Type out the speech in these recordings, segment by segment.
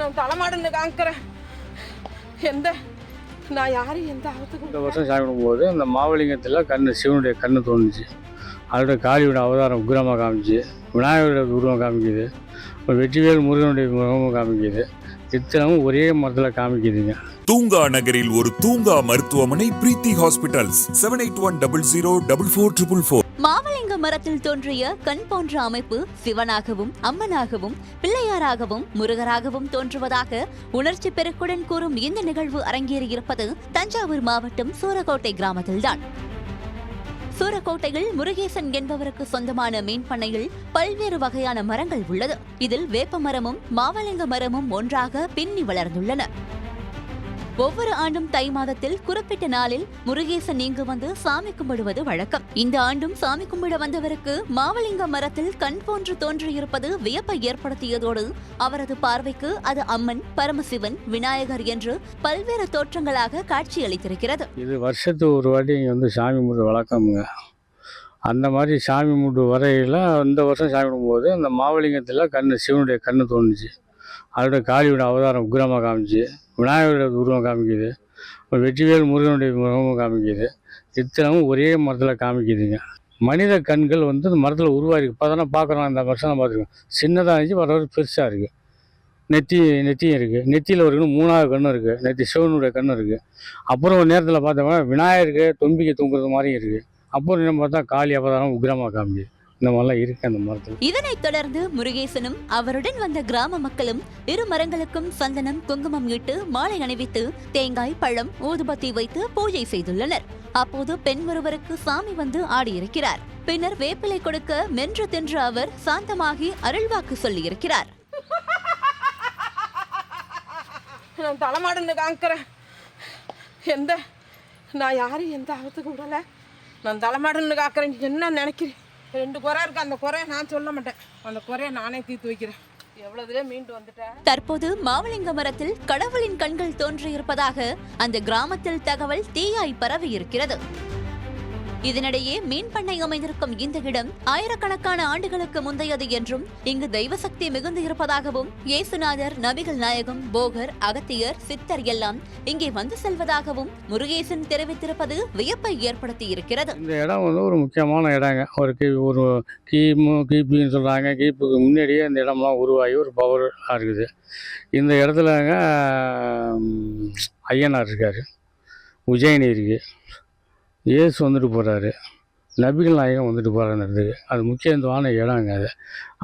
நான் தலைமாடுன்னு காமிக்கிறேன் எந்த நான் யாரும் எந்த ஆபத்துக்கும் இந்த வருஷம் சாமி கும்பிடும்போது அந்த மாவலிங்கத்தில் கண்ணு சிவனுடைய கண்ணு தோணுச்சு. அதோட காளியோட அவதாரம் உக்கிரமாக காமிச்சு விநாயகரோட உருவம் காமிக்குது. ஒரு வெற்றிவேல் முருகனுடைய முகமும் காமிக்குது. இத்தனமும் ஒரே மரத்தில் காமிக்குதுங்க. தூங்கா நகரில் ஒரு தூங்கா மருத்துவமனை Preethi hospitals. Seven eight one double zero double four triple four மாவலிங்க மரத்தில் தோன்றிய கண் போன்ற அமைப்பு சிவனாகவும் அம்மனாகவும் பிள்ளையாராகவும் முருகராகவும் தோன்றுவதாக உணர்ச்சி பெருக்குடன் கூறும் இந்த நிகழ்வு அரங்கேறியிருப்பது தஞ்சாவூர் மாவட்டம் சூரக்கோட்டை கிராமத்தில்தான். சூரக்கோட்டையில் முருகேசன் என்பவருக்கு சொந்தமான மீன் பண்ணையில் பல்வேறு வகையான மரங்கள் உள்ளது. இதில் வேப்ப மரமும் மாவலிங்க மரமும் ஒன்றாக பின்னி வளர்ந்துள்ளன. ஒவ்வொரு ஆண்டும் தை மாதத்தில் குறிப்பிட்ட நாளில் முருகேசன் இங்கு வந்து சாமி கும்பிடுவது வழக்கம். இந்த ஆண்டும் சாமி கும்பிட வந்தவருக்கு மாவலிங்க மரத்தில் கண் போன்று தோன்றியிருப்பது வியப்பை ஏற்படுத்தியதோடு அவரது பார்வைக்கு அது அம்மன் பரமசிவன் விநாயகர் என்று பல்வேறு தோற்றங்களாக காட்சியளித்திருக்கிறது. இது வருஷத்துக்கு ஒரு வாட்டி இங்கே வந்து சாமி கும்பிட்டு வழக்கமுங்க. அந்த மாதிரி சாமி கும்பிட்டு வரையில் இந்த வருஷம் சாமி கும்பிடும்போது அந்த மாவலிங்கத்தில் கண்ணு சிவனுடைய கண்ணு தோணுச்சு. அதோட காளியோட அவதாரம் உக்ரமாக காமிச்சு. விநாயகரோட உருவம் காமிக்குது. ஒரு வெற்றிவேல் முருகனுடைய முகமும் காமிக்குது. இத்தனமும் ஒரே மரத்தில் காமிக்குதுங்க. மனித கண்கள் வந்து அந்த மரத்தில் உருவாயிருக்கு. இப்போ தானே பார்க்குறோம் அந்த வருஷம் பார்த்துருக்கோம் சின்னதாக இருந்துச்சு வர வர பெருசாக இருக்குது நெத்தி நெத்தியும் இருக்குது நெத்தியில் ஒரு கண்ணு மூணாவது கண்ணு இருக்குது நெத்தி சிவனுடைய கண்ணு இருக்குது அப்புறம் ஒரு நேரத்தில் பார்த்தோம்னா விநாயகருக்கு தொம்பிக்கை தூங்குறது மாதிரியும் இருக்குது அப்புறம் என்ன பார்த்தா காளி அவதாரம் உக்ரமாக காமிக்குது. இந்த மாதிரிலாம் இருக்குது அந்த மரத்தில். இதனைத் தொடர்ந்து முருகேசனும் அவருடன் வந்த கிராம மக்களும் இரு மரங்களுக்கும் சந்தனம் குங்குமம் இட்டு மாலை அணிவித்து தேங்காய் பழம் ஊதுபத்தி வைத்து பூஜை செய்துள்ளனர். அப்போது பெண் ஒருவருக்கு சாமி வந்து ஆடியிருக்கிறார். பின்னர் வேப்பிலை கொடுக்க மென்று தின்ற அவர் சாந்தமாகி அருள்வாக்கு சொல்லியிருக்கிறார். நான் தலைமாடுன்னு காமிக்கிறேன் எந்த நான் யாரும் எந்த ஆபத்துக்கும் விடலை. நான் தலைமாடுன்னு காக்கிறேன் என்ன நினைக்கிறேன்? ரெண்டு குறை இருக்கு. அந்த குறைய நான் சொல்ல மாட்டேன். அந்த குறைய நானே தீர்த்து வைக்கிறேன். எவ்வளோதுலே மீண்டு வந்துட்டேன் தற்போது மாவலிங்க மரத்தில் கடவுளின் கண்கள் தோன்றியிருப்பதாக அந்த கிராமத்தில் தகவல் தீயாய் பரவி இருக்கிறது இதனிடையே மீன் பண்ணை அமைந்திருக்கும் இந்த இடம் ஆயிரக்கணக்கான ஆண்டுகளுக்கு முந்தையது என்றும் இங்கு தெய்வ சக்தி மிகுந்து இருப்பதாகவும் இயேசுநாதர் நபிகள் நாயகம் போகர் அகத்தியர் சித்தர் எல்லாம் இங்கே வந்து செல்வதாகவும் முருகேசன் தெரிவித்திருப்பது வியப்பை ஏற்படுத்தி இருக்கிறது இந்த இடம் வந்து ஒரு முக்கியமான இடங்க. ஒரு கி ஒரு கிமு கிபின்னு சொல்கிறாங்க கிபுக்கு முன்னாடியே இந்த இடம்லாம் உருவாகி ஒரு பவர் இருக்குது. இந்த இடத்துலங்க ஐயனார் இருக்கார். உஜயினி இருக்குது இயேசு வந்துட்டு போகிறாரு நபிகள் நாயகம் வந்துட்டு போகிறாரு இடத்துக்கு அது முக்கியத்துவமான இடங்க அது.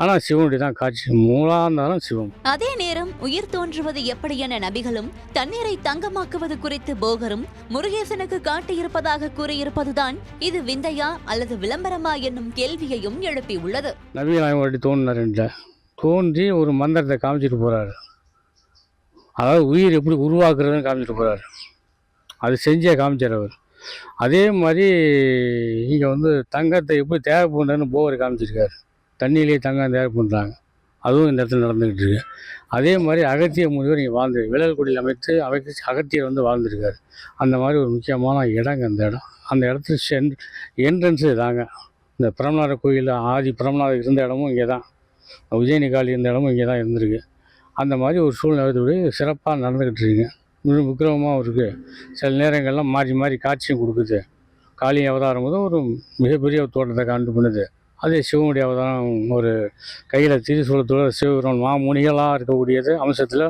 ஆனால் சிவனுடைய தான் காட்சி மூலாந்தாரம் சிவம். அதே நேரம் உயிர் தோன்றுவது எப்படி என நபிகளும் தண்ணீரை தங்கமாக்குவது குறித்து போகரும் முருகேசனுக்கு காட்டியிருப்பதாக கூறியிருப்பதுதான் இது விந்தையா அல்லது விளம்பரமா என்னும் கேள்வியையும் எழுப்பியுள்ளது நபிகள் நாயகம் ஒரு வாட்டி தோன்றினாருன்ற தோன்றி ஒரு மந்திரத்தை காமிச்சிட்டு போகிறாரு அதாவது உயிர் எப்படி உருவாக்குறதுன்னு காமிச்சிட்டு போகிறாரு அது செஞ்சே காமிச்சார் அவர். அதே மாதிரி இங்கே வந்து தங்கத்தை எப்படி தேவை பண்ணுறதுன்னு போவர் காமிச்சிருக்காரு. தண்ணியிலேயே தங்கம் தேவை பண்ணுறாங்க அதுவும் இந்த இடத்துல நடந்துக்கிட்டு இருக்கு. அதே மாதிரி அகத்திய முனிவர் இங்கே வாழ்ந்து விழல்குடியில் அமைத்து அமைச்சு அகத்தியர் வந்து வாழ்ந்துருக்காரு. அந்த மாதிரி ஒரு முக்கியமான இடங்க அந்த இடம். அந்த இடத்துல சென் என்ட்ரன்ஸு தாங்க. இந்த பிரமநாத கோயில் ஆதி பிரமநாதர் இருந்த இடமும் இங்கே தான். உஜயனி காலி இருந்த இடமும் இங்கே தான் இருந்திருக்கு. அந்த மாதிரி ஒரு சூழ்நிலை சிறப்பாக நடந்துக்கிட்டு இருக்குங்க. விக்கிரமமாகவும் இருக்குது சில நேரங்கள்லாம் மாறி மாறி காட்சியும் கொடுக்குது. காளி அவதாரம் போது ஒரு மிகப்பெரிய தோட்டத்தை காண்டு பண்ணுது. அதே சிவனுடைய அவதாரம் ஒரு கையில் திரிசூலத்தோட சிவபெருமான் மாமுனிகளாக இருக்கக்கூடியது அம்சத்தில்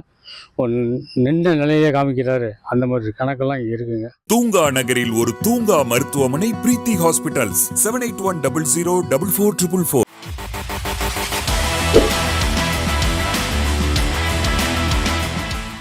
ஒரு நின்ற நிலையை காமிக்கிறாரு. அந்த மாதிரி கணக்கெல்லாம் இருக்குங்க. தூங்கா நகரில் ஒரு தூங்கா மருத்துவமனை Preethi hospitals. Seven eight one double zero double four triple four